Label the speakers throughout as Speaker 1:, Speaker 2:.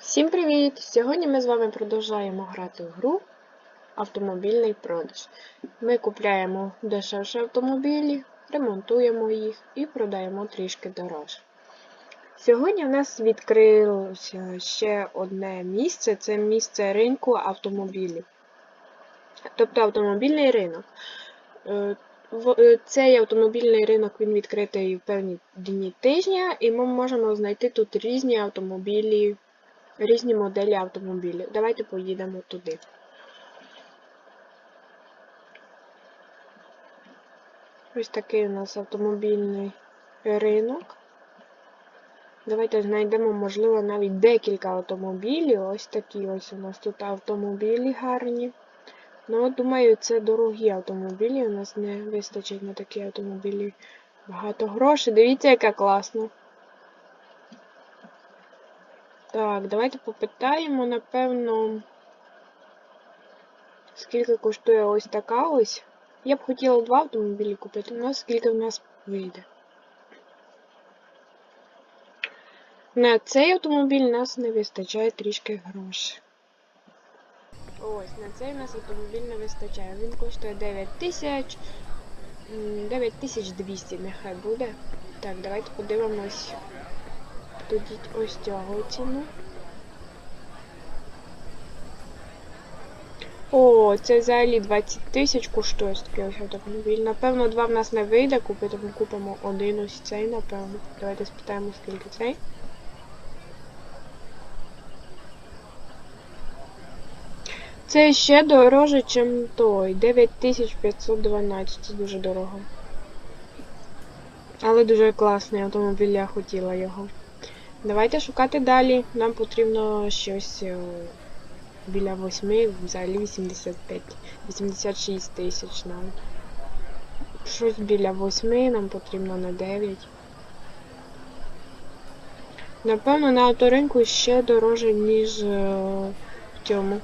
Speaker 1: Всім привіт! Сьогодні ми з вами продовжуємо грати в гру Автомобільний продаж. Ми купляємо дешевші автомобілі, ремонтуємо їх і продаємо трішки дорожче. Сьогодні в нас відкрилося ще одне місце це місце ринку автомобілів. Тобто автомобільний ринок. Е, е, Цей автомобільний ринок він відкритий в певні дні тижня, і ми можемо знайти тут різні автомобілі різні моделі автомобілів. Давайте поїдемо туди. Ось такий у нас автомобільний ринок. Давайте знайдемо, можливо, навіть декілька автомобілів. Ось такі ось у нас тут автомобілі гарні. Ну, думаю, це дорогі автомобілі. У нас не вистачить на такі автомобілі багато грошей. Дивіться, яка класна. Так, давайте попитаємо, напевно, скільки коштує ось така ось. Я б хотіла два автомобілі купити, але скільки в нас вийде. На цей автомобіль нас не вистачає трішки грошей. Ось, на цей у нас автомобіль не вистачає. Він коштує 9 тисяч. м, 9200 нехай буде. Так, давайте подивимось. Тоді ось цього ціну. О, це взагалі 20 тисяч коштує такий ось автомобіль. Напевно, два в нас не вийде купити, ми купимо один ось цей, напевно. Давайте спитаємо, скільки цей. Це ще дороже, ніж той. 9512, це дуже дорого. Але дуже класний автомобіль, я хотіла його. Давайте шукати далі. Нам потрібно щось е, біля 8, взагалі 85, 86 тисяч нам. Щось біля 8 нам потрібно на 9. Напевно, на авторинку ще дороже, ніж е, в цьому.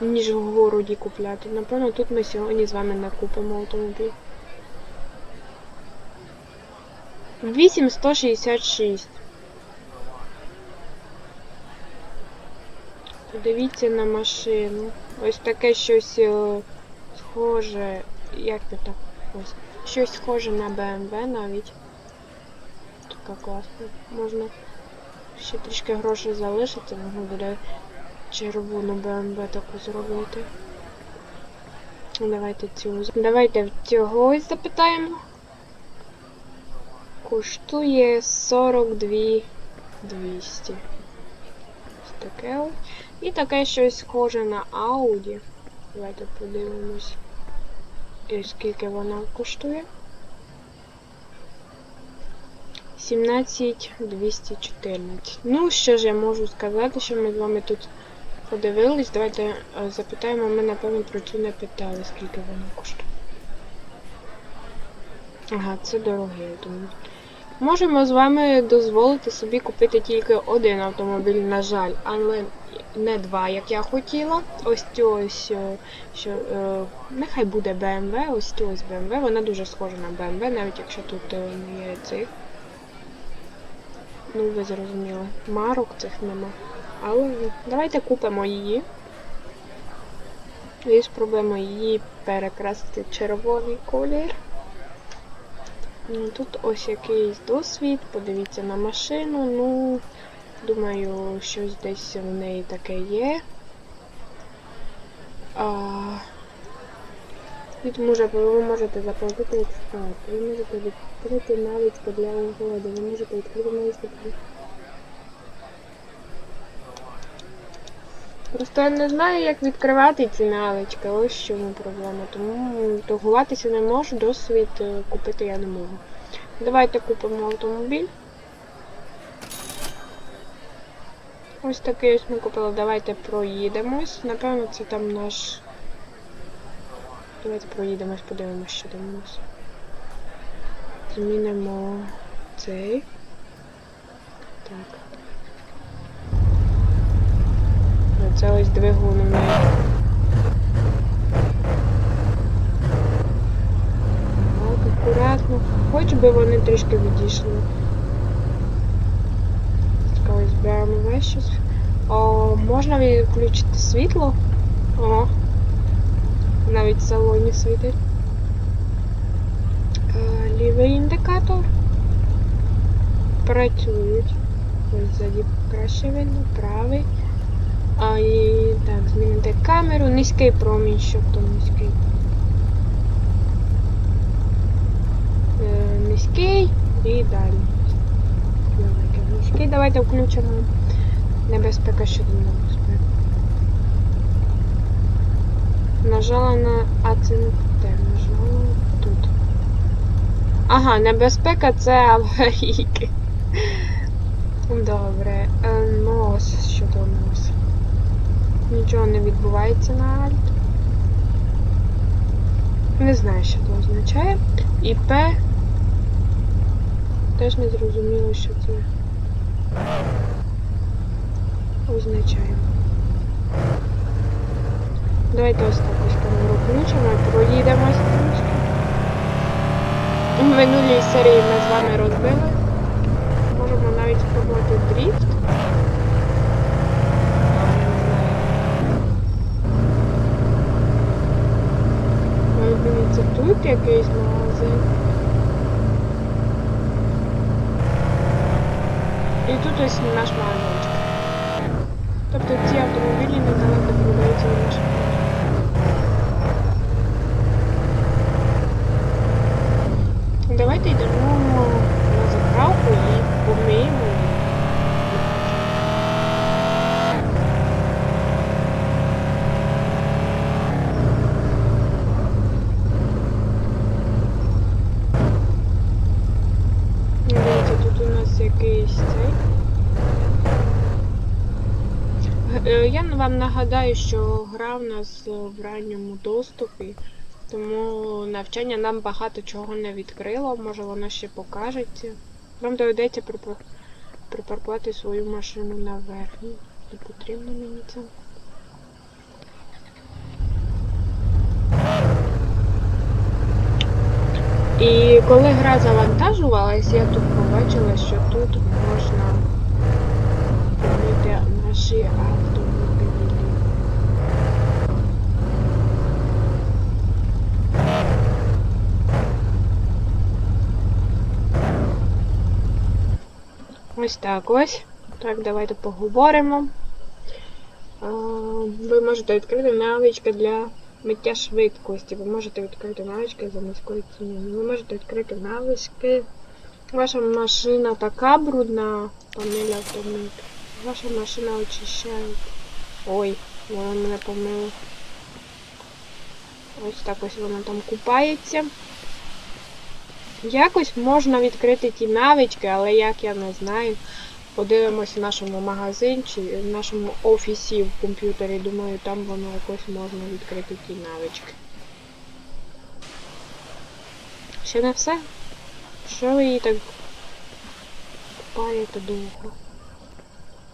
Speaker 1: Ніж в городі купляти. Напевно, тут ми сьогодні з вами не купимо автомобіль. 8166. Подивіться на машину. Ось таке щось е, схоже. Як це так? Ось. Щось схоже на BMW навіть. Така класна. Можна ще трішки грошей залишиться, можна буде червону BMW таку зробити. Давайте цю. Давайте в цього запитаємо. Коштує 42 200. Ось таке. І таке щось схоже на Audi. Давайте подивимось. Скільки вона коштує. 17 214. Ну, що ж я можу сказати, що ми з вами тут подивились. Давайте е, запитаємо, ми напевно про цю не питали, скільки вона коштує. Ага, це дорогий автомобіль. Можемо з вами дозволити собі купити тільки один автомобіль, на жаль, але не два, як я хотіла. Ось ось, е, що е, нехай буде BMW, ось ось BMW, вона дуже схожа на BMW, навіть якщо тут е, не є цих. Ну, ви зрозуміли, марок цих нема. Але давайте купимо її. І спробуємо її перекрасити червоний колір. Тут ось якийсь досвід, подивіться на машину, ну, думаю, щось десь в неї таке є. А, Тут може, ви можете заплатити ви можете відкрити навіть для угоди, ви можете відкрити навіть. Просто я не знаю, як відкривати ці навички, ось в чому проблема. Тому торгуватися не можу, досвід е, купити я не можу. Давайте купимо автомобіль. Ось такий ось ми купили. Давайте проїдемось. Напевно, це там наш. Давайте проїдемось, подивимось, що там у нас. Змінимо цей. Так. Це ось двигун у неї. Так, акуратно. Хоч би вони трішки відійшли. Така ось давай щось. О, можна відключити світло? О. Навіть в салоні світить. Е, лівий індикатор. Працюють. Ось ззаді краще видно, правий. А і так, змінити камеру. Низький промінь, щоб то низький. Е, низький і далі. Великий, низький. Давайте включимо небезпека щодо небезпеки. Нажала на АЦНТ, нажала тут. Ага, небезпека це аварійки. Добре. Е, Нос, що нос? Нічого не відбувається на альт. Не знаю, що це означає. І П. Теж не зрозуміло, що це означає. Давайте ось так ось камеру включимо і проїдемось трошки. У минулій серії ми з вами розбили. Можемо навіть спробувати дріфт. тут якийсь магазин. І тут ось наш магазинчик. Тобто ці автомобілі недалеко продаються в нашому Давайте йдемо Вам нагадаю, що гра в нас в ранньому доступі, тому навчання нам багато чого не відкрило, може воно ще покажеться. Вам доведеться припар- припаркувати свою машину на верхній. Не потрібно мені це. І коли гра завантажувалась, я тут побачила, що тут можна наші автомобілі. Ось так ось. Так, давайте поговоримо. Ви можете відкрити навички для миття швидкості. Ви можете відкрити навички за низькою ціною. Ви можете відкрити навички. Ваша машина така брудна, панель автомат. Ваша машина очищає. Ой, вона мене помила. Ось так ось вона там купається. Якось можна відкрити ті навички, але як я не знаю. Подивимося в нашому магазинчі, в нашому офісі в комп'ютері. Думаю, там воно якось можна відкрити ті навички. Ще не все? Що ви її так купаєте довго?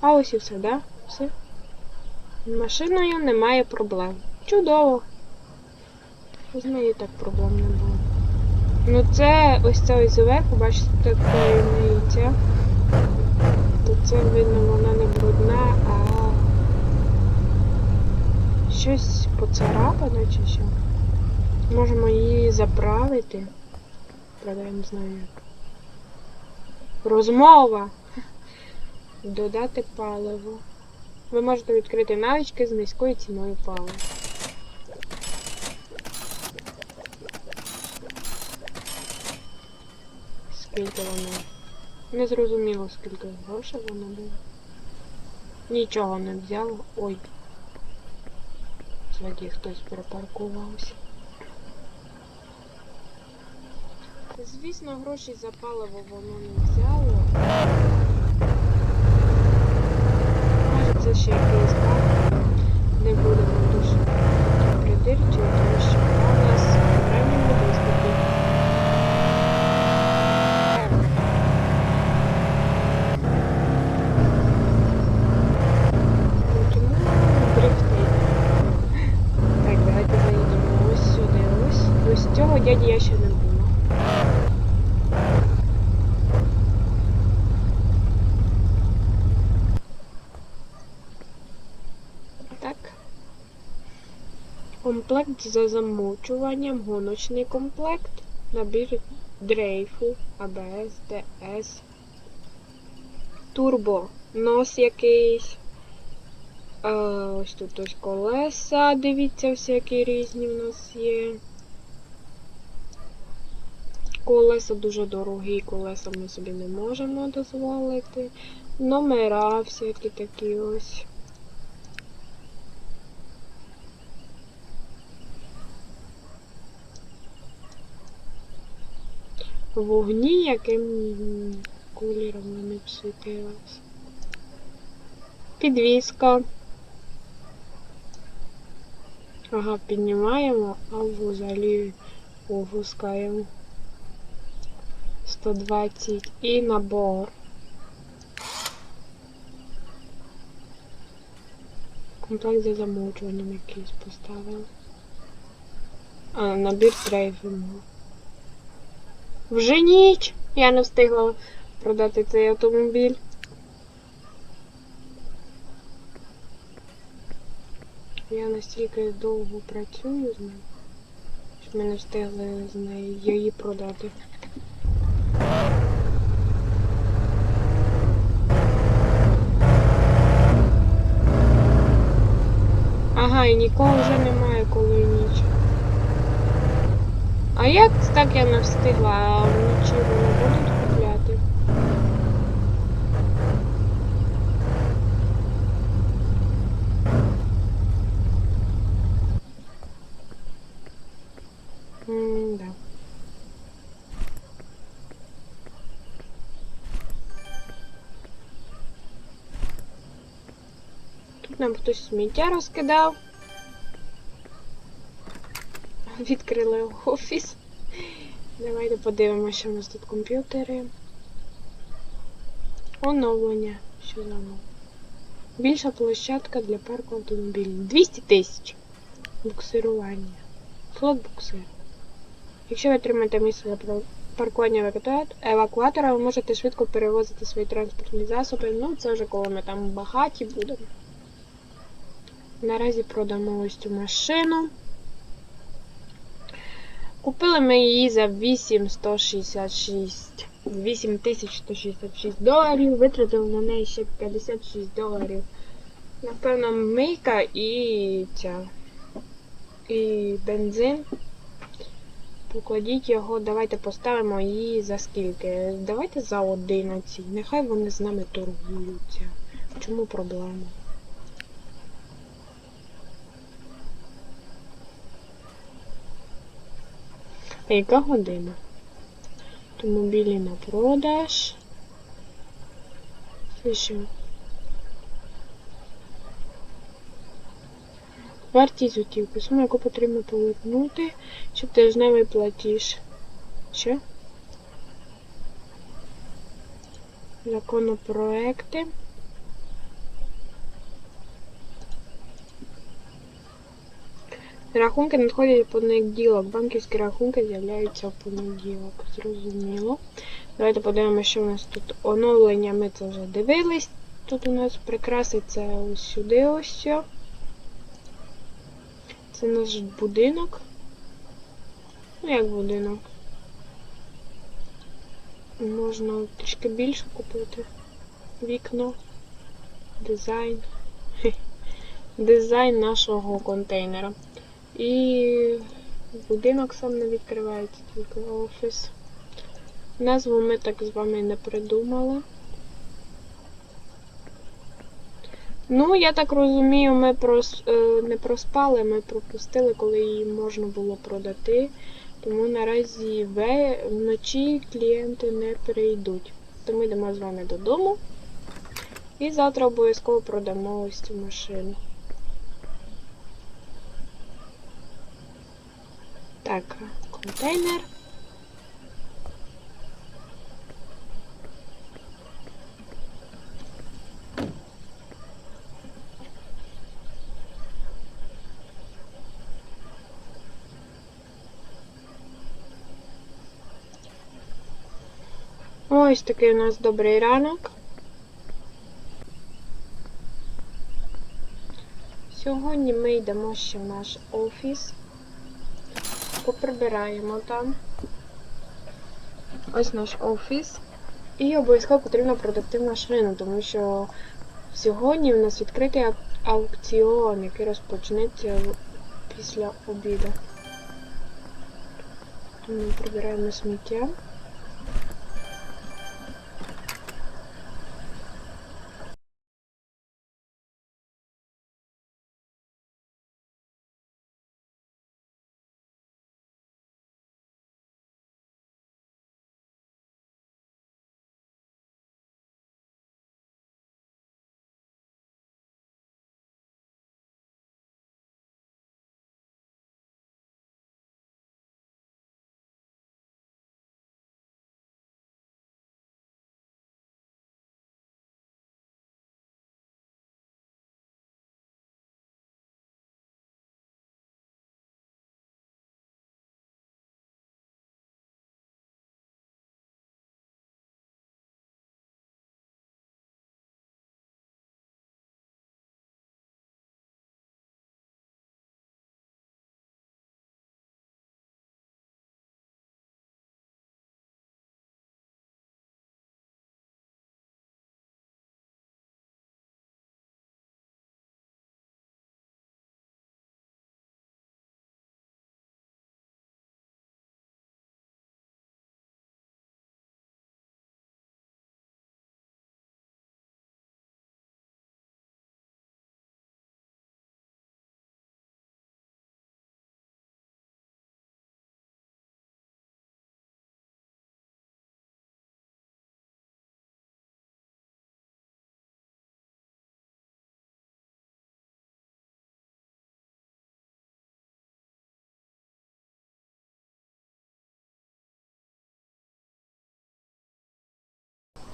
Speaker 1: А ось і все, да? Все. Машиною немає проблем. Чудово. З нею так проблем не було. Ну це ось це ось зверху, бачите, такої яйця. То це видно вона не брудна, а щось поцарапане чи що. Можемо її заправити. Правда, я не знаю як. Розмова. Додати паливо. Ви можете відкрити навички з низькою ціною палива. Скільки воно? Не зрозуміло, скільки грошей воно було. Нічого не взяло. Ой. Ззаді хтось припаркувався. Звісно, гроші за паливо воно не взяло. Може це ще якийсь баг. Не будемо дуже придирчити, тому що вона у нас в ранньому доступі. Ну, Тому дрифти. Так, давайте заїдемо ось сюди. Ось. Ось цього дяді я ще не була. Комплект за замовчуванням, гоночний комплект, набір дрейфу, АБС, ДС, турбо, нос якийсь. Е, ось тут ось колеса, дивіться, всякі різні в нас є. Колеса дуже дорогі, колеса ми собі не можемо дозволити. Номера всякі такі ось. Вогні, яким кольором вони б світились. Підвіска. Ага, піднімаємо, а взагалі опускаємо. 120 і набор. Комплект за замовчуванням якийсь поставили. А, набір трейфингу. Вже ніч! Я не встигла продати цей автомобіль. Я настільки довго працюю з ним, що ми не встигли з нею її продати. Ага, і нікого вже немає, коли ніч. А як так я не встигла, вночі вони будуть купляти? М-да. Тут нам хтось сміття розкидав. Відкрили офіс. Давайте подивимося, що у нас тут комп'ютери. Оновлення. Що за? Більша площадка для парку автомобілів. 200 тисяч. Буксирування. Слот буксир. Якщо ви отримаєте місце для паркування евакуатора, ви можете швидко перевозити свої транспортні засоби. Ну, це вже коли ми там багаті будемо. Наразі продамо ось цю машину. Купили ми її за 8166 8166 доларів, витратили на неї ще 56 доларів. Напевно, мийка і ця. І бензин. Покладіть його, давайте поставимо її за скільки? Давайте за 11. Нехай вони з нами торгуються. Чому проблема? Яка година? Автомобілі на продаж. Це що? Вартість готівки. Суму, яку потрібно повернути, щоб тижневий платіж. Що? Законопроекти. Рахунки надходять в понеділок. Банківські рахунки з'являються в понеділок. Зрозуміло. Давайте подивимося, що у нас тут оновлення. Ми це вже дивились. Тут у нас прикраси це ось сюди ось. Це наш будинок. Ну, як будинок. Можна трішки більше купити. Вікно. Дизайн. Дизайн нашого контейнера. І будинок сам не відкривається, тільки офіс. Назву ми так з вами не придумали. Ну, я так розумію, ми прос, е, не проспали, ми пропустили, коли її можна було продати. Тому наразі вночі клієнти не прийдуть. Тому йдемо з вами додому. І завтра обов'язково продамо ось цю машину. Так, контейнер. Ось такий у нас добрий ранок. Сьогодні ми йдемо ще в наш офіс. Поприбираємо там. Ось наш офіс. І обов'язково потрібно продуктивна машину, тому що сьогодні в нас відкритий аукціон, який розпочнеться після обіду. Ми прибираємо сміття.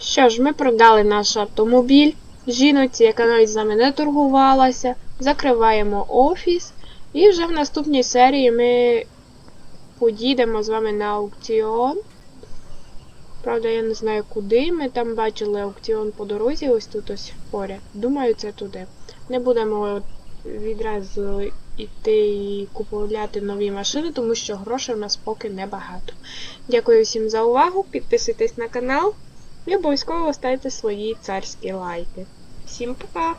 Speaker 1: Що ж, ми продали наш автомобіль жіноці, яка навіть з нами не торгувалася. Закриваємо офіс. І вже в наступній серії ми поїдемо з вами на аукціон. Правда, я не знаю куди. Ми там бачили аукціон по дорозі, ось тут ось поряд. Думаю, це туди. Не будемо відразу йти і купувати нові машини, тому що грошей у нас поки небагато. Дякую всім за увагу. Підписуйтесь на канал. І обов'язково ставте свої царські лайки. Всім пока!